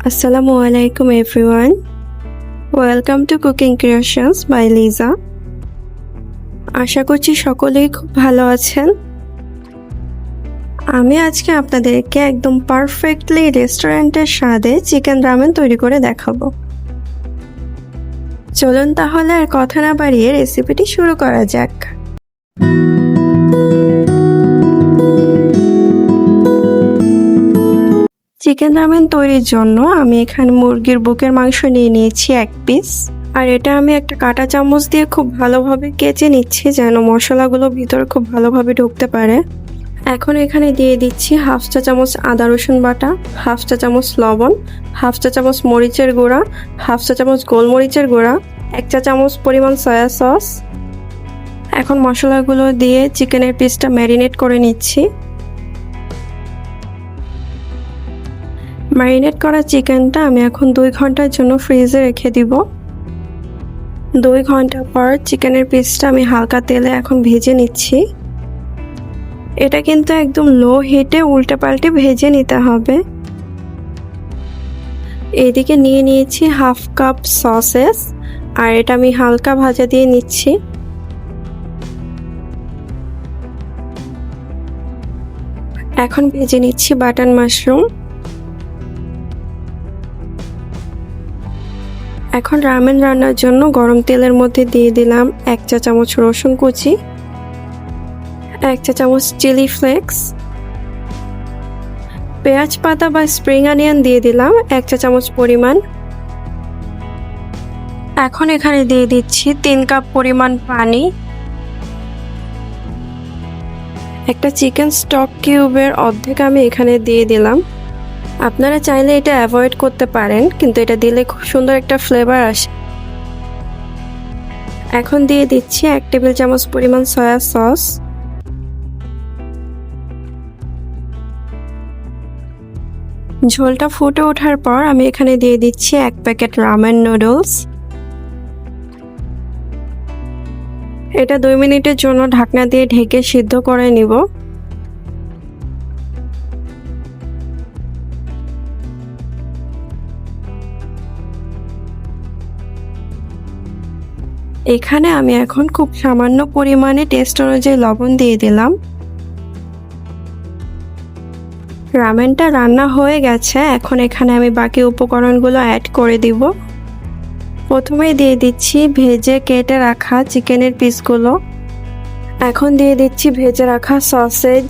আসসালামু আলাইকুম everyone welcome to cooking creations by Liza আশা করছি সকলেই খুব ভালো আছেন। আমি আজকে আপনাদেরকে একদম পারফেক্টলি রেস্টুরেন্টের স্বাদে চিকেন রামেন তৈরি করে দেখাবো। চলুন তাহলে আর কথা না বাড়িয়ে রেসিপিটি শুরু করা যাক। চিকেন রামেন তৈরির জন্য আমি এখানে মুরগির বুকের মাংস নিয়ে নিয়েছি এক পিস আর এটা আমি একটা কাঁটা চামচ দিয়ে খুব ভালোভাবে কেচে নিচ্ছি যেন মশলাগুলো ভিতরে খুব ভালোভাবে ঢুকতে পারে। এখন এখানে দিয়ে দিচ্ছি হাফ চা চামচ আদা রসুন বাটা, হাফ চা চামচ লবণ, হাফ চা চামচ মরিচের গুঁড়া, হাফ চা চামচ গোলমরিচের গুঁড়া, এক চা চামচ পরিমাণ সয়া সস। এখন মশলাগুলো দিয়ে চিকেনের পিসটা ম্যারিনেট করে নিচ্ছি। ম্যারিনেট করা চিকেনটা আমি এখন দুই ঘণ্টার জন্য ফ্রিজে রেখে দিব। দুই ঘণ্টা পর চিকেনের পিসটা আমি হালকা তেলে এখন ভেজে নিচ্ছি। এটা কিন্তু একদম লো হিটে উল্টে পাল্টে ভেজে নিতে হবে। এদিকে নিয়ে নিয়েছি হাফ কাপ সসেস আর এটা আমি হালকা ভাজা দিয়ে নিচ্ছি। এখন ভেজে নিচ্ছি বাটার মাশরুম এখন রামেন রান্নার জন্য গরম তেলের মধ্যে দিয়ে দিলাম এক চা চামচ রসুন কুচি, এক চা চামচ চিলি ফ্লেক্স পেঁয়াজ পাতা বা স্প্রিং অনিয়ন দিয়ে দিলাম এক চা চামচ পরিমাণ। এখন এখানে দিয়ে দিচ্ছি তিন কাপ পরিমাণ পানি। একটা চিকেন স্টক কিউবের অর্ধেক আমি এখানে দিয়ে দিলাম। আপনারা চাইলে এটা অ্যাভয়েড করতে পারেন, কিন্তু এটা দিলে খুব সুন্দর একটা ফ্লেভার আসে। এখন দিয়ে দিচ্ছি এক টেবিল চামচ পরিমাণ সয়া সস ঝোলটা ফুটে ওঠার পর আমি এখানে দিয়ে দিচ্ছি এক প্যাকেট রামেন নুডলস এটা দুই মিনিটের জন্য ঢাকনা দিয়ে ঢেকে সিদ্ধ করে নিব। এখানে আমি এখন খুব সামান্য পরিমাণে টেস্ট অনুযায়ী লবণ দিয়ে দিলাম। রামেনটা রান্না হয়ে গেছে, এখন এখানে আমি বাকি উপকরণগুলো অ্যাড করে দিব। প্রথমেই দিয়ে দিচ্ছি ভেজে কেটে রাখা চিকেনের পিসগুলো এখন দিয়ে দিচ্ছি ভেজে রাখা সসেজ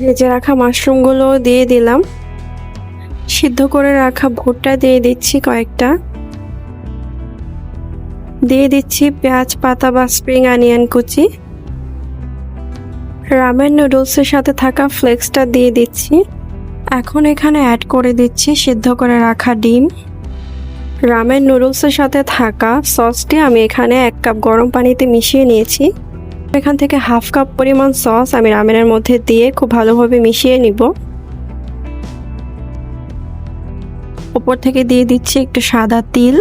ভেজে রাখা মাশরুমগুলো দিয়ে দিলাম। সিদ্ধ করে রাখা ভুট্টা দিয়ে দিচ্ছি কয়েকটা। দিয়ে দিচ্ছি পেঁয়াজ, পাতা বা স্প্রিং অনিয়ন কুচি। রামেন নুডলসের সাথে থাকা ফ্লেক্সটা দিয়ে দিচ্ছি। এখন এখানে অ্যাড করে দিচ্ছি সিদ্ধ করে রাখা ডিম। রামেন নুডলসের সাথে থাকা সসটি আমি এখানে এক কাপ গরম পানিতে মিশিয়ে নিয়েছি। এখান থেকে হাফ কাপ পরিমাণ সস আমি রামেনের মধ্যে দিয়ে খুব ভালোভাবে মিশিয়ে নিব। উপর থেকে দিয়ে দিচ্ছি একটু সাদা তিল।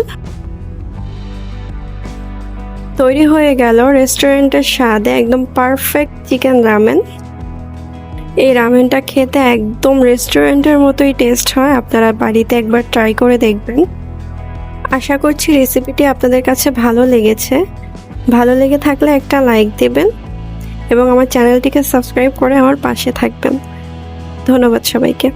তৈরি হয়ে গেল রেস্টুরেন্টের স্বাদে একদম পারফেক্ট চিকেন রামেন। এই রামেনটা খেতে একদম রেস্টুরেন্টের মতোই টেস্ট হয়, আপনারা বাড়িতে একবার ট্রাই করে দেখবেন। আশা করছি রেসিপিটি আপনাদের কাছে ভালো লেগেছে। ভালো লেগে থাকলে একটা লাইক দেবেন এবং আমার চ্যানেলটিকে সাবস্ক্রাইব করে আমার পাশে থাকবেন। ধন্যবাদ সবাইকে।